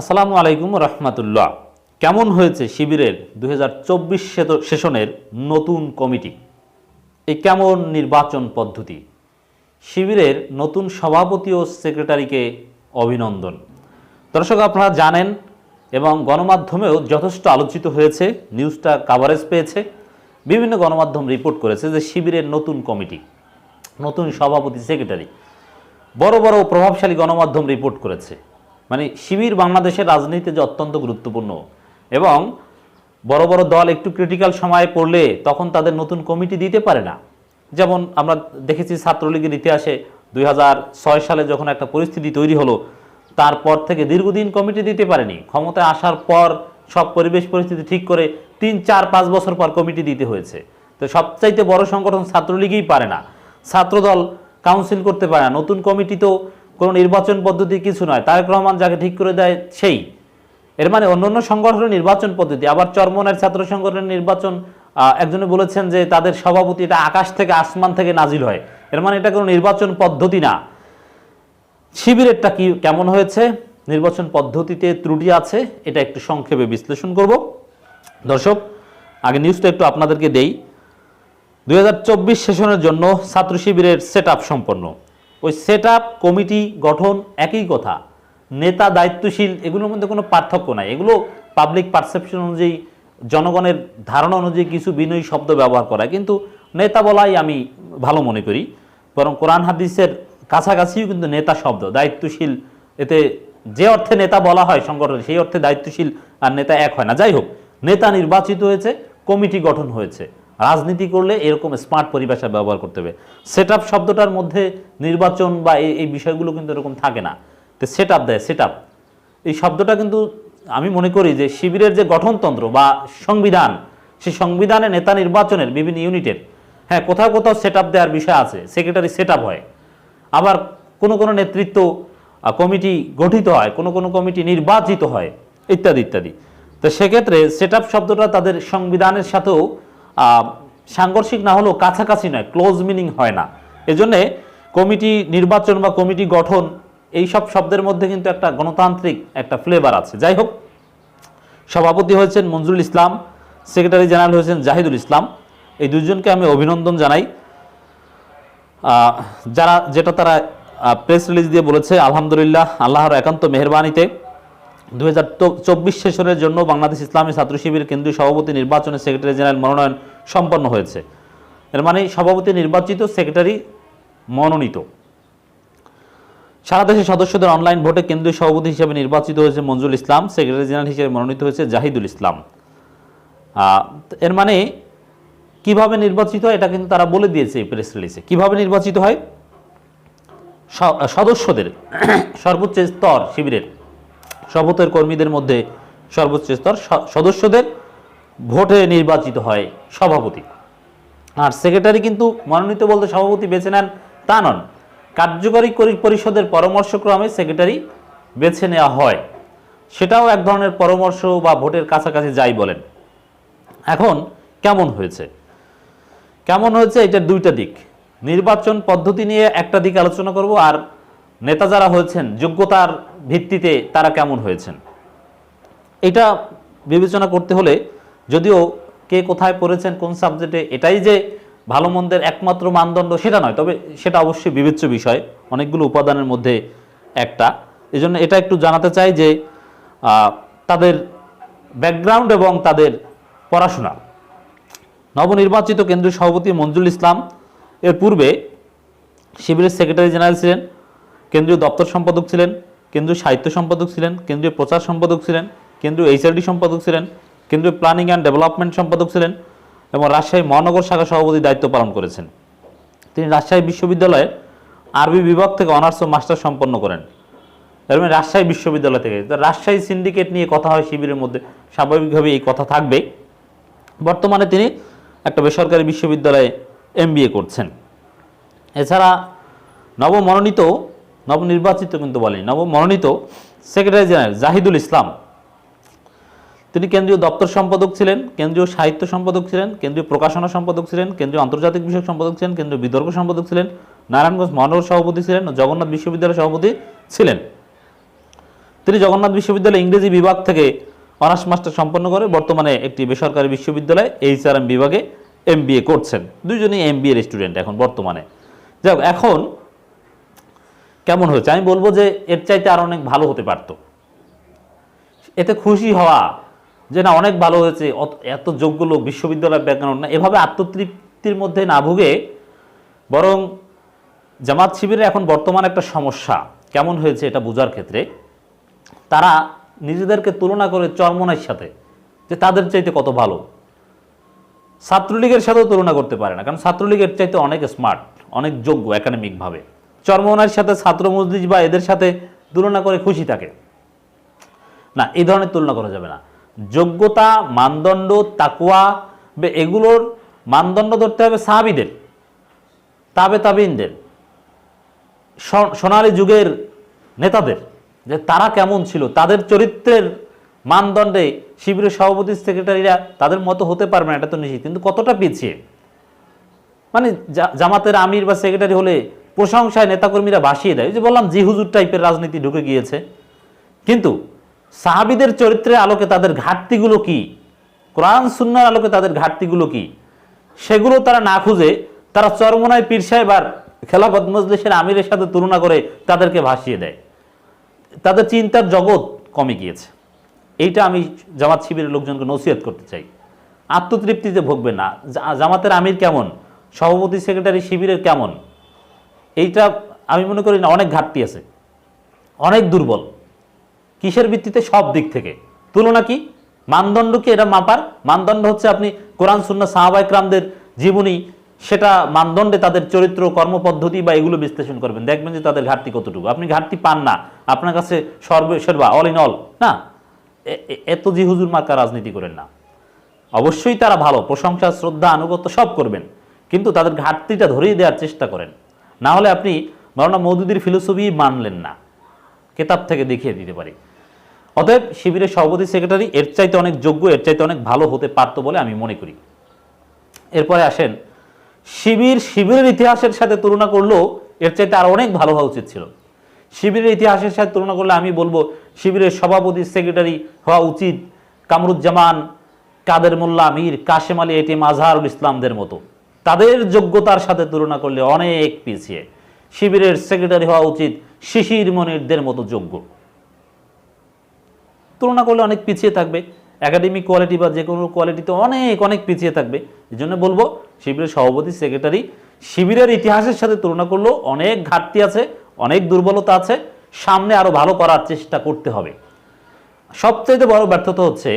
আসসালামু আলাইকুম রহমতুল্লাহ। কেমন হয়েছে শিবিরের দুই সেশনের নতুন কমিটি? এই কেমন নির্বাচন পদ্ধতি? শিবিরের নতুন সভাপতি ও সেক্রেটারিকে অভিনন্দন। দর্শক, আপনারা জানেন এবং গণমাধ্যমেও যথেষ্ট আলোচিত হয়েছে, নিউজটা কাভারেজ পেয়েছে, বিভিন্ন গণমাধ্যম রিপোর্ট করেছে যে শিবিরের নতুন কমিটি, নতুন সভাপতি, সেক্রেটারি, বড় বড় প্রভাবশালী গণমাধ্যম রিপোর্ট করেছে। মানে শিবির বাংলাদেশের রাজনীতিতে যে অত্যন্ত গুরুত্বপূর্ণ। এবং বড় বড় দল একটু ক্রিটিক্যাল সময়ে পড়লে তখন তাদের নতুন কমিটি দিতে পারে না। যেমন আমরা দেখেছি ছাত্রলীগের ইতিহাসে দুই হাজার ছয় সালে যখন একটা পরিস্থিতি তৈরি হলো, তারপর থেকে দীর্ঘদিন কমিটি দিতে পারেনি। ক্ষমতায় আসার পর সব পরিবেশ পরিস্থিতি ঠিক করে তিন, চার, পাঁচ বছর পর কমিটি দিতে হয়েছে। তো সবচাইতে বড় সংগঠন ছাত্রলীগই পারে না। ছাত্রদল কাউন্সিল করতে পারে না। নতুন কমিটি তো কোনো নির্বাচন পদ্ধতি কিছু নয়। তারেক রহমান যাকে ঠিক করে দেয় সেই। এর মানে অন্য অন্য সংগঠনের নির্বাচন পদ্ধতি, আবার চরমনের ছাত্র সংগঠনের নির্বাচন একজনে বলেছেন যে তাদের সভাপতি এটা আকাশ থেকে আসমান থেকে নাজিল হয়। এর মানে এটা কোনো নির্বাচন পদ্ধতি না। শিবিরেরটা কি, কেমন হয়েছে? নির্বাচন পদ্ধতিতে ত্রুটি আছে, এটা একটু সংক্ষেপে বিশ্লেষণ করব। দর্শক, আগে নিউজটা একটু আপনাদেরকে দেই। দুই সেশনের জন্য ছাত্র শিবিরের সেট সম্পন্ন। ওই সেট কমিটি গঠন একই কথা। নেতা দায়িত্বশীল, এগুলোর মধ্যে কোনো পার্থক্য নাই। এগুলো পাবলিক পারসেপশন অনুযায়ী, জনগণের ধারণা অনুযায়ী কিছু বিনয়ী শব্দ ব্যবহার করা। কিন্তু নেতা বলাই আমি ভালো মনে করি। বরং কোরআন হাদিসের কাছাকাছিও কিন্তু নেতা শব্দ। দায়িত্বশীল, এতে যে অর্থে নেতা বলা হয় সংগঠনে, সেই অর্থে দায়িত্বশীল আর নেতা এক হয় না। যাই হোক, নেতা নির্বাচিত হয়েছে কমিটি গঠন হয়েছে। রাজনীতি করলে এরকম স্মার্ট পরিভাষা ব্যবহার করতে হবে। সেট শব্দটার মধ্যে নির্বাচন বা এই এই বিষয়গুলো কিন্তু এরকম থাকে না। তো সেট দেয় সেট এই শব্দটা কিন্তু আমি মনে করি যে শিবিরের যে গঠনতন্ত্র বা সংবিধান, সেই সংবিধানে নেতা নির্বাচনের বিভিন্ন ইউনিটের হ্যাঁ কোথাও কোথাও সেট দেওয়ার বিষয় আছে সেক্রেটারি সেট হয়। আবার কোনো কোনো নেতৃত্ব কমিটি গঠিত হয়, কোনো কোনো কমিটি নির্বাচিত হয়, ইত্যাদি ইত্যাদি। তো সেক্ষেত্রে সেট শব্দটা তাদের সংবিধানের সাথেও সাংঘর্ষিক না হলেও কাছাকাছি নয় ক্লোজ মিনিং হয় না। এজন্যে কমিটি নির্বাচন বা কমিটি গঠন এই সব শব্দের মধ্যে কিন্তু একটা গণতান্ত্রিক একটা ফ্লেভার আছে। যাই হোক, সভাপতি হয়েছেন মঞ্জুরুল ইসলাম সেক্রেটারি জেনারেল হয়েছেন জাহিদুল ইসলাম। এই দুজনকে আমি অভিনন্দন জানাই। যারা, যেটা তারা প্রেস রিলিজ দিয়ে বলেছে, আলহামদুলিল্লাহ, আল্লাহর একান্ত মেহরবানিতে। দু সেশনের জন্য বাংলাদেশ ইসলামী ছাত্র শিবির কেন্দ্রীয় সভাপতি নির্বাচনে সেক্রেটারি জেনারেল মনোনয়ন সম্পন্ন হয়েছে। এর মানে সভাপতি নির্বাচিত সেক্রেটারি মনোনীত। সারা দেশের সদস্যদের অনলাইন ভোটে কেন্দ্রীয় সভাপতি হিসেবে নির্বাচিত হয়েছে মঞ্জুল ইসলাম, সেক্রেটারি জেনারেল হিসেবে মনোনীত হয়েছে জাহিদুল ইসলাম। এর মানে কীভাবে নির্বাচিত হয় এটা কিন্তু তারা বলে দিয়েছে এই প্রেস রিলিজে। কীভাবে নির্বাচিত হয়? সদস্যদের সর্বোচ্চ স্তর শিবিরের সর্বতের কর্মীদের মধ্যে সর্বোচ্চ স্তর সদস্যদের ভোটে নির্বাচিত হয় সভাপতি। আর সেক্রেটারি কিন্তু মনোনীত বলতে সভাপতি বেছে নেন তা নন, কার্যকরী করি- পরিষদের পরামর্শক্রমে সেক্রেটারি বেছে নেওয়া হয়। সেটাও এক ধরনের পরামর্শ বা ভোটের কাছাকাছি যাই বলেন। এখন কেমন হয়েছে? কেমন হয়েছে? এটার দুইটা দিক। নির্বাচন পদ্ধতি নিয়ে একটা দিক আলোচনা করব আর নেতা যারা হয়েছেন, যোগ্যতার ভিত্তিতে তারা কেমন হয়েছেন? এটা বিবেচনা করতে হলে যদিও কে কোথায় পড়েছেন, কোন সাবজেক্টে, এটাই যে ভালো মন্দের একমাত্র মানদণ্ড সেটা নয়, তবে সেটা অবশ্যই বিবেচ্য বিষয়, অনেকগুলো উপাদানের মধ্যে একটা। এজন্য এটা একটু জানাতে চাই যে তাদের ব্যাকগ্রাউন্ড এবং তাদের পড়াশোনা। নবনির্বাচিত কেন্দ্রীয় সভাপতি মঞ্জুল ইসলাম এর পূর্বে শিবিরের সেক্রেটারি জেনারেল ছিলেন কেন্দ্রীয় দপ্তর সম্পাদক ছিলেন, কেন্দ্রীয় সাহিত্য সম্পাদক ছিলেন, কেন্দ্রীয় প্রচার সম্পাদক ছিলেন, কেন্দ্রীয় এইচআরডি সম্পাদক ছিলেন, কেন্দ্রীয় প্ল্যানিং অ্যান্ড ডেভেলপমেন্ট সম্পাদক ছিলেন এবং রাজশাহী মহানগর শাখা সভাপতির দায়িত্ব পালন করেছেন। তিনি রাজশাহী বিশ্ববিদ্যালয়ে আরবি বিভাগ থেকে অনার্স ও মাস্টার সম্পন্ন করেন। এর মানে রাজশাহী বিশ্ববিদ্যালয় থেকে। তো রাজশাহী সিন্ডিকেট নিয়ে কথা হয় শিবিরের মধ্যে স্বাভাবিকভাবে এই কথা থাকবে বর্তমানে তিনি একটা বেসরকারি বিশ্ববিদ্যালয়ে এমবিএ করছেন। এছাড়া নবমনোনীত নবনির্বাচিত কিন্তু বলেনি, নবমনোনীত সেক্রেটারি জেনারেল জাহিদুল ইসলাম। তিনি কেন্দ্রীয় দপ্তর সম্পাদক ছিলেন, কেন্দ্রীয় সাহিত্য সম্পাদক ছিলেন, কেন্দ্রীয় প্রকাশনা সম্পাদক ছিলেন, কেন্দ্রীয় আন্তর্জাতিক বিষয়ক সম্পাদক ছিলেন, কেন্দ্রীয় বিতর্ক সম্পাদক ছিলেন, নারায়ণগঞ্জ মহানগর সভাপতি ছিলেন, জগন্নাথ বিশ্ববিদ্যালয়ের সভাপতি ছিলেন। তিনি জগন্নাথ বিশ্ববিদ্যালয় ইংরেজি বিভাগ থেকে অনার্স মাস্টার সম্পন্ন করে বর্তমানে একটি বেসরকারি বিশ্ববিদ্যালয়ে এইচআরএম বিভাগে এমবিএ করছেন। দুজনেই এর স্টুডেন্ট এখন বর্তমানে। যাই এখন কেমন হয়েছে? আমি বলব যে এর চাইতে আর অনেক ভালো হতে পারতো। এতে খুশি হওয়া যে না, অনেক ভালো হয়েছে এত যোগ্য লোক বিশ্ববিদ্যালয়ের ব্যাকগ্রাউন্ড না, এভাবে আত্মতৃপ্তির মধ্যে না ভুগে বরং জামাত শিবিরের এখন বর্তমান একটা সমস্যা। কেমন হয়েছে এটা বোঝার ক্ষেত্রে তারা নিজেদেরকে তুলনা করে চরমনের সাথে যে তাদের চাইতে কত ভালো। ছাত্রলীগের সাথেও তুলনা করতে পারে না, কারণ ছাত্রলীগের চাইতে অনেক স্মার্ট অনেক যোগ্য একাডেমিকভাবে চরমনার সাথে ছাত্র মজলিস বা এদের সাথে তুলনা করে খুশি থাকে না, এই ধরনের তুলনা করা যাবে না। যোগ্যতা, মানদণ্ড, তাকুয়া এগুলোর মানদণ্ড ধরতে হবে সাহাবিদের তাবে তাবিনদের সোনালী যুগের নেতাদের, যে তারা কেমন ছিল, তাদের চরিত্রের মানদণ্ডে শিবিরের সভাপতি, সেক্রেটারিরা তাদের মতো হতে পারবে না, এটা তো নিশ্চিত। কিন্তু কতটা পিছিয়ে? মানে জামাতের আমির বা সেক্রেটারি হলে প্রশংসায় নেতাকর্মীরা ভাসিয়ে দেয়। যে বললাম, জি হুজুর টাইপের রাজনীতি ঢুকে গিয়েছে। কিন্তু সাহাবিদের চরিত্রের আলোকে তাদের ঘাটতিগুলো কি? কোরআন, সুন্নার আলোকে তাদের ঘাটতিগুলো কি? সেগুলো তারা না খুঁজে তারা চরমনায় পীর সাহেব খেলাফত মজলিসের আমিরের সাথে তুলনা করে তাদেরকে ভাসিয়ে দেয়। তাদের চিন্তার জগৎ কমে গিয়েছে। এইটা আমি জামাত শিবিরের লোকজনকে নসিহত করতে চাই। আত্মতৃপ্তিতে ভোগবে না। জামাতের আমির কেমন? সভাপতি সেক্রেটারি শিবিরের কেমন? এইটা আমি মনে করি না, অনেক ঘাটতি আছে। অনেক দুর্বল। কিসের ভিত্তিতে? সব দিক থেকে। তুলনা কি? মানদণ্ড কি? এটা মাপার। মানদণ্ড হচ্ছে আপনি কোরআন সুন্না সাহাবাইকরামদের জীবনী, সেটা মানদণ্ডে তাদের চরিত্র, কর্মপদ্ধতি বা এগুলো বিশ্লেষণ করবেন। দেখবেন যে তাদের ঘাটতি কতটুকু। আপনি ঘাটতি পান না। আপনার কাছে সর্বে অল ইন অল না? এত জি হুজুর মার্কা রাজনীতি করেন না। অবশ্যই তারা ভালো। প্রশংসা, শ্রদ্ধা, আনুগত্য সব করবেন। কিন্তু তাদের ঘাটতিটা ধরিয়ে দেওয়ার চেষ্টা করেন। না হলে আপনি মৌলানা মৌদুদির ফিলোসফি মানলেন না। কেতাব থেকে দেখিয়ে দিতে পারি। অতএব শিবিরের সভাপতি সেক্রেটারি এর চাইতে অনেক যোগ্য, এর চাইতে অনেক ভালো হতে পারতো বলে আমি মনে করি। এরপরে আসেন, শিবির শিবিরের ইতিহাসের সাথে তুলনা করলেও এর চাইতে আর অনেক ভালো হওয়া উচিত ছিল। শিবিরের ইতিহাসের সাথে তুলনা করলে আমি বলব, শিবিরের সভাপতি সেক্রেটারি হওয়া উচিত কামরুজ্জামান, কাদের মোল্লা, আমির, কাশেম আলী এটিএম আজহারুল ইসলামদের মতো। তাদের যোগ্যতার সাথে তুলনা করলে অনেক পিছিয়ে। শিবিরের সেক্রেটারি হওয়া উচিত শিশির মনিরদের মতো যোগ্য। তুলনা করলে অনেক পিছিয়ে থাকবে। একাডেমিক কোয়ালিটি বা যে কোনো কোয়ালিটিতে অনেক অনেক পিছিয়ে থাকবে। এই জন্য বলব, শিবিরের সভাপতি, সেক্রেটারি শিবিরের ইতিহাসের সাথে তুলনা করলেও অনেক ঘাটতি আছে, অনেক দুর্বলতা আছে। সামনে আরও ভালো করার চেষ্টা করতে হবে। সবচাইতে বড় ব্যর্থতা হচ্ছে,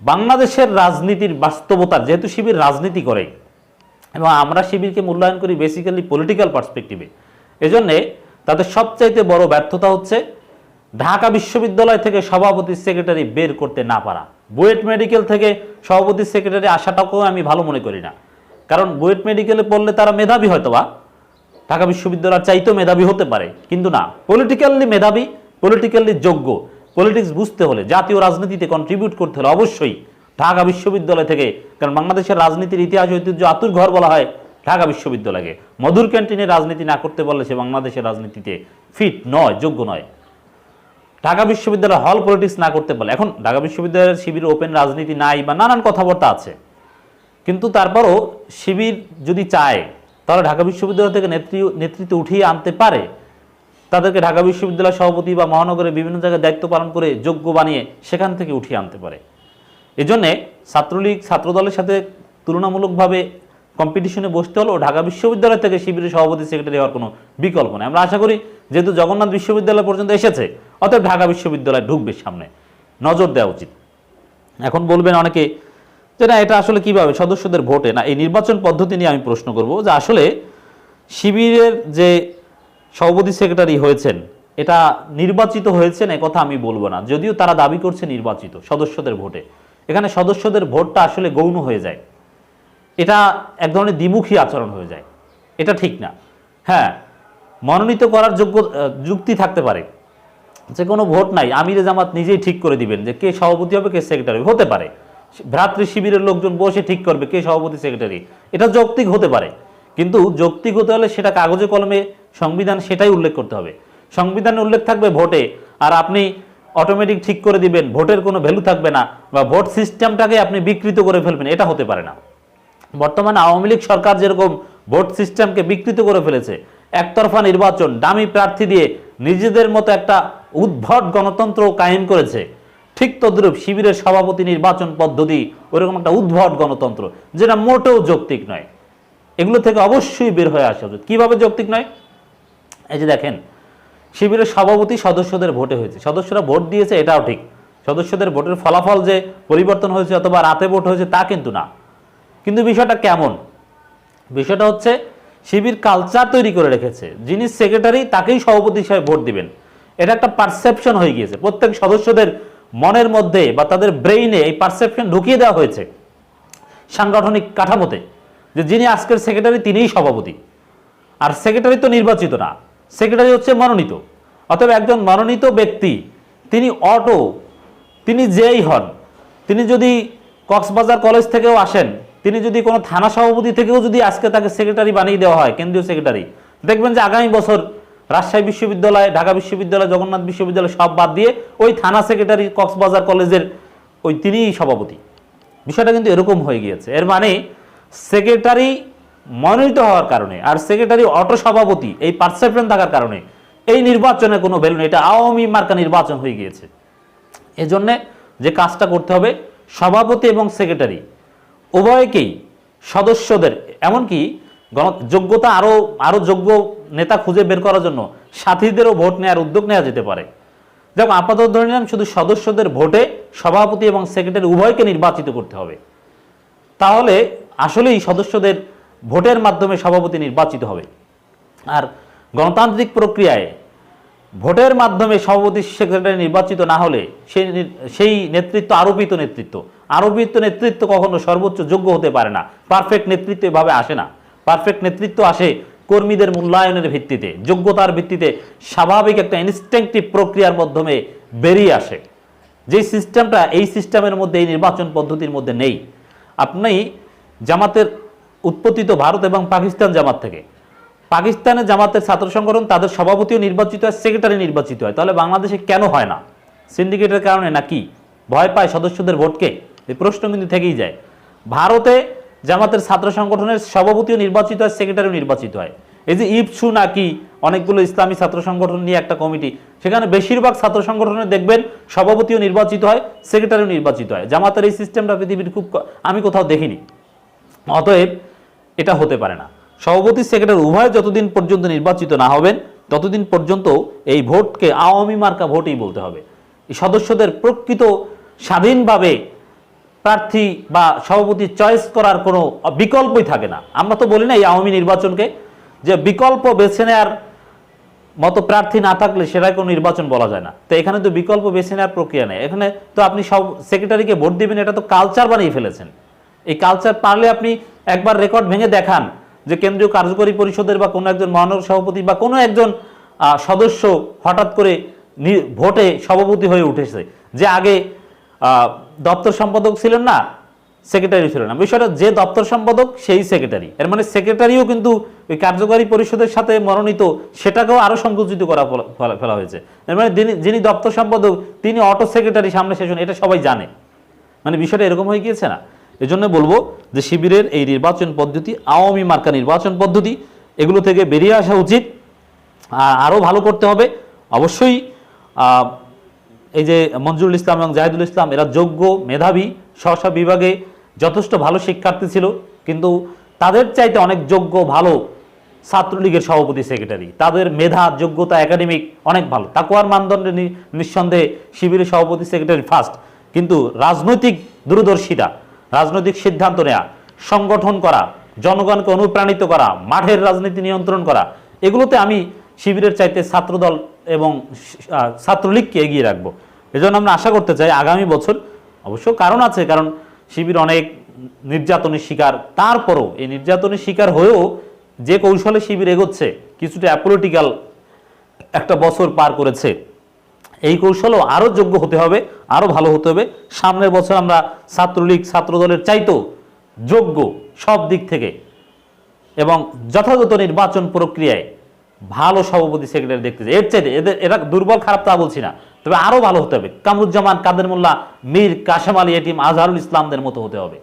বাংলাদেশের রাজনীতির বাস্তবতা, যেহেতু শিবির রাজনীতি করে এবং আমরা শিবিরকে মূল্যায়ন করি বেসিক্যালি পলিটিক্যাল পার্সপেক্টিভে এজন্যে তাদের সবচাইতে বড় ব্যর্থতা হচ্ছে ঢাকা বিশ্ববিদ্যালয় থেকে সভাপতি সেক্রেটারি বের করতে না পারা। বুয়েট মেডিকেল থেকে সভাপতি সেক্রেটারি আসাটাকেও আমি ভালো মনে করি না। কারণ বুয়েট মেডিকেলে পড়লে তারা মেধাবী হয়তো বা ঢাকা বিশ্ববিদ্যালয়ের চাইতেও মেধাবী হতে পারে, কিন্তু না। পলিটিক্যালি মেধাবী পলিটিক্যালি যোগ্য। পলিটিক্স বুঝতে হলে, জাতীয় রাজনীতিতে কন্ট্রিবিউট করতে হলে অবশ্যই ঢাকা বিশ্ববিদ্যালয় থেকে, কারণ বাংলাদেশের রাজনীতির ইতিহাস ঐতিহ্য আতুর ঘর বলা হয় ঢাকা বিশ্ববিদ্যালয়কে। মধুর ক্যান্টিনে রাজনীতি না করতে বললে সে বাংলাদেশের রাজনীতিতে ফিট নয়, যোগ্য নয়। ঢাকা বিশ্ববিদ্যালয় হল পলিটিক্স না করতে বলে এখন ঢাকা বিশ্ববিদ্যালয়ের শিবির ওপেন, রাজনীতি নাই বা নানান কথাবার্তা আছে। কিন্তু তারপরও শিবির যদি চায়, তাহলে ঢাকা বিশ্ববিদ্যালয় থেকে নেত্রী, নেতৃত্ব উঠিয়ে আনতে পারে। তাদেরকে ঢাকা বিশ্ববিদ্যালয় সভাপতি বা মহানগরের বিভিন্ন জায়গায় দায়িত্ব পালন করে যোগ্য বানিয়ে সেখান থেকে উঠিয়ে আনতে পারে। এজন্যে ছাত্রলীগ, ছাত্রদলের সাথে তুলনামূলকভাবে কম্পিটিশনে বসতে হলো ঢাকা বিশ্ববিদ্যালয় থেকে শিবিরের সভাপতি সেক্রেটারি হওয়ার কোনো বিকল্প নেই। আমরা আশা করি যেহেতু জগন্নাথ বিশ্ববিদ্যালয় পর্যন্ত এসেছে, অতএব ঢাকা বিশ্ববিদ্যালয় ঢুকবে সামনে। নজর দেওয়া উচিত। এখন বলবেন অনেকে যে না, এটা আসলে কীভাবে, সদস্যদের ভোটে? না, এই নির্বাচন পদ্ধতি নিয়ে আমি প্রশ্ন করব যে আসলে শিবিরের যে সভাপতি সেক্রেটারি হয়েছেন, এটা নির্বাচিত হয়েছেন কথা আমি বলব না। যদিও তারা দাবি করছে নির্বাচিত, সদস্যদের ভোটে। এখানে সদস্যদের ভোটটা আসলে গৌণ হয়ে যায়। এটা এক ধরনের দ্বিমুখী আচরণ হয়ে যায়। এটা ঠিক না। হ্যাঁ মনোনীত করার যোগ্য যুক্তি থাকতে পারে। যে কোনো ভোট নাই, আমিরে জামাত নিজেই ঠিক করে দিবেন যে কে সভাপতি হবে, কে সেক্রেটারি হতে পারে। ভ্রাতৃ শিবিরের লোকজন বসে ঠিক করবে কে সভাপতি, সেক্রেটারি। এটা যৌক্তিক হতে পারে। কিন্তু যৌক্তিক হতে হলে সেটা কাগজে কলমে সংবিধান সেটাই উল্লেখ করতে হবে। সংবিধানে উল্লেখ থাকবে ভোটে, আর আপনি অটোমেটিক ঠিক করে দিবেন, ভোটের কোনো ভ্যালু থাকবে না বা ভোট সিস্টেমটাকে আপনি বিকৃত করে ফেলবেন, এটা হতে পারে না। বর্তমানে আওয়ামী লীগ সরকার যেরকম ভোট সিস্টেমকে বিকৃত করে ফেলেছে, একতরফা নির্বাচন, দামি প্রার্থী দিয়ে নিজেদের মতো একটা উদ্ভট গণতন্ত্র কায়েম করেছে, ঠিক তদ্রূপ শিবিরের সভাপতি নির্বাচন পদ্ধতি ওরকম একটা উদ্ভট গণতন্ত্র, যেটা মোটেও যৌক্তিক নয়। এগুলো থেকে অবশ্যই বের হয়ে আসা উচিত। কীভাবে যৌক্তিক নয়? এই যে দেখেন শিবিরের সভাপতি সদস্যদের ভোটে হয়েছে। সদস্যরা ভোট দিয়েছে, এটাও ঠিক। সদস্যদের ভোটের ফলাফল যে পরিবর্তন হয়েছে অথবা রাতে ভোট হয়েছে তা কিন্তু না। কিন্তু বিষয়টা কেমন? বিষয়টা হচ্ছে, শিবির কালচার তৈরি করে রেখেছে। যিনি সেক্রেটারি তাকেই সভাপতি হিসাবে ভোট দিবেন। এটা একটা পারসেপশন হয়ে গিয়েছে। প্রত্যেক সদস্যদের মনের মধ্যে বা তাদের ব্রেইনে এই পারসেপশন ঢুকিয়ে দেওয়া হয়েছে সাংগঠনিক কাঠামোতে যে যিনি আজকের সেক্রেটারি তিনিই সভাপতি। আর সেক্রেটারি তো নির্বাচিত না। সেক্রেটারি হচ্ছে মনোনীত। অতএব একজন মনোনীত ব্যক্তি, তিনি অটো তিনি যেই হন, তিনি যদি কক্সবাজার কলেজ থেকেও আসেন, তিনি যদি কোনো থানা সভাপতি থেকেও যদি আজকে তাকে সেক্রেটারি বানিয়ে দেওয়া হয়, কেন্দ্রীয় সেক্রেটারি, দেখবেন যে আগামী বছর রাজশাহী বিশ্ববিদ্যালয়, ঢাকা বিশ্ববিদ্যালয়, জগন্নাথ বিশ্ববিদ্যালয় সব বাদ দিয়ে ওই থানা সেক্রেটারি কক্সবাজার কলেজের ওই তিনিই সভাপতি। বিষয়টা কিন্তু এরকম হয়ে গিয়েছে। এর মানে সেক্রেটারি মনোনীত হওয়ার কারণে, আর সেক্রেটারি অটো সভাপতি, এই পারসেপশন থাকার কারণে, এই নির্বাচনে কোনো ভ্যালু নেই, এটা আওয়ামী মার্কা নির্বাচন হয়ে গিয়েছে। এজন্যে যে কাজটা করতে হবে, সভাপতি এবং সেক্রেটারি উভয়কেই সদস্যদের, এমনকি গণ, যোগ্যতা আরও আরও যোগ্য নেতা খুঁজে বের করার জন্য সাথীদেরও ভোট নেওয়ার উদ্যোগ নেওয়া যেতে পারে। যেমন আপাতত ধরে নিলাম, শুধু সদস্যদের ভোটে সভাপতি এবং সেক্রেটারি উভয়কে নির্বাচিত করতে হবে। তাহলে আসলেই সদস্যদের ভোটের মাধ্যমে সভাপতি নির্বাচিত হবে। আর গণতান্ত্রিক প্রক্রিয়ায় ভোটের মাধ্যমে সভাপতি সেক্রেটারি নির্বাচিত না হলে সেই সেই নেতৃত্ব আরোপিত নেতৃত্ব। আরোপিত নেতৃত্ব কখনো সর্বোচ্চ যোগ্য হতে পারে না। পারফেক্ট নেতৃত্ব এভাবে আসে না। পারফেক্ট নেতৃত্ব আসে কর্মীদের মূল্যায়নের ভিত্তিতে। যোগ্যতার ভিত্তিতে স্বাভাবিক একটা ইনস্ট্যান্টিভ প্রক্রিয়ার মাধ্যমে বেরিয়ে আসে। যে সিস্টেমটা, এই সিস্টেমের মধ্যে, এই নির্বাচন পদ্ধতির মধ্যে নেই। আপনি জামাতের উৎপত্তি তো ভারত এবং পাকিস্তান জামাত থেকে। পাকিস্তানের জামাতের ছাত্র সংগঠন তাদের সভাপতিও নির্বাচিত হয়, সেক্রেটারি নির্বাচিত হয়। তাহলে বাংলাদেশে কেন হয় না? সিন্ডিকেটের কারণে নাকি? ভয় পায় সদস্যদের ভোটকে? এই প্রশ্ন কিন্তু থেকেই যায়। ভারতে জামাতের ছাত্র সংগঠনের সভাপতিও নির্বাচিত হয়, সেক্রেটারিও নির্বাচিত হয়। এই যে ইপসু নাকি অনেকগুলো ইসলামী ছাত্র সংগঠন নিয়ে একটা কমিটি, সেখানে বেশিরভাগ ছাত্র সংগঠনে দেখবেন সভাপতিও নির্বাচিত হয়, সেক্রেটারিও নির্বাচিত হয়। জামাতের এই সিস্টেমটা পৃথিবীর খুব আমি কোথাও দেখিনি। অতএব এটা হতে পারে না। সভাপতি, সেক্রেটারি উভয় যতদিন পর্যন্ত নির্বাচিত না হবেন, ততদিন পর্যন্ত এই ভোটকে আওয়ামী মার্কা ভোটই বলতে হবে। এই সদস্যদের প্রকৃত স্বাধীনভাবে প্রার্থী বা সভাপতি চয়েস করার কোনো বিকল্পই থাকে না। আমরা তো বলি না এই আওয়ামী নির্বাচনকে যে বিকল্প বেছে নেওয়ার মতো প্রার্থী না থাকলে সেটাই কোনো নির্বাচন বলা যায় না। তো এখানে তো বিকল্প বেছে নেওয়ার প্রক্রিয়া নেই। এখানে তো আপনি সব সেক্রেটারিকে ভোট দিবেন, এটা তো কালচার বানিয়ে ফেলেছেন। এই কালচার পারলে আপনি একবার রেকর্ড ভেঙে দেখান যে কেন্দ্রীয় কার্যকরী পরিষদের বা কোনো একজন মহানগর সভাপতি বা কোনো একজন সদস্য হঠাৎ করে ভোটে সভাপতি হয়ে উঠেছে। যে আগে দপ্তর সম্পাদক ছিলেন না সেক্রেটারি ছিল না। বিষয়টা যে দপ্তর সম্পাদক, সেই সেক্রেটারি। এর মানে সেক্রেটারিও কিন্তু ওই কার্যকারী পরিষদের সাথে মনোনীত, সেটাকেও আরও সংকুচিত করা ফেলা- হয়েছে। এর মানে যিনি যিনি দপ্তর সম্পাদক, তিনি অটো সেক্রেটারি সামনে সেশন, এটা সবাই জানে। মানে বিষয়টা এরকম হয়ে গিয়েছে না? এজন্য বলব যে শিবিরের এই নির্বাচন পদ্ধতি, আওয়ামী মার্কা নির্বাচন পদ্ধতি, এগুলো থেকে বেরিয়ে আসা উচিত। আর আরও ভালো করতে হবে। অবশ্যই এই যে মঞ্জুরুল ইসলাম এবং জাহিদুল ইসলাম, এরা যোগ্য মেধাবী স্ব বিভাগে যথেষ্ট ভালো শিক্ষার্থী ছিল, কিন্তু তাদের চাইতে অনেক যোগ্য, ভালো ছাত্রলীগের সভাপতি, সেক্রেটারি। তাদের মেধা, যোগ্যতা, একাডেমিক অনেক ভালো। তাকুয়ার মানদণ্ডে নিঃসন্দেহে শিবিরের সভাপতি, সেক্রেটারি ফার্স্ট। কিন্তু রাজনৈতিক দূরদর্শিতা রাজনৈতিক সিদ্ধান্ত নেওয়া সংগঠন করা, জনগণকে অনুপ্রাণিত করা, মাঠের রাজনীতি নিয়ন্ত্রণ করা, এগুলোতে আমি শিবিরের চাইতে ছাত্রদল এবং ছাত্রলীগকে এগিয়ে রাখব। এজন্য আমরা আশা করতে চাই আগামী বছর, অবশ্য কারণ আছে, কারণ শিবির অনেক নির্যাতনের শিকার, তারপরও এই নির্যাতনের শিকার হয়েও যে কৌশলে শিবির এগোচ্ছে, কিছুটা অ্যাপোলিটিক্যাল একটা বছর পার করেছে। এই কৌশলও আরও যোগ্য হতে হবে আরও ভালো হতে হবে। সামনের বছর আমরা ছাত্রলীগ, ছাত্রদলের চাইতেও যোগ্য সব দিক থেকে। এবং যথাযথ নির্বাচন প্রক্রিয়ায় ভালো সভাপতি সেক্রেটারি দেখতে চাই। এর চাইতে এদের, এরা দুর্বল, খারাপ তা বলছি না। তবে আরও ভালো হতে হবে। কামরুজ্জামান কাদের মোল্লা মীর, কাশেম আলী এটিম আজহারুল ইসলামদের মতো হতে হবে।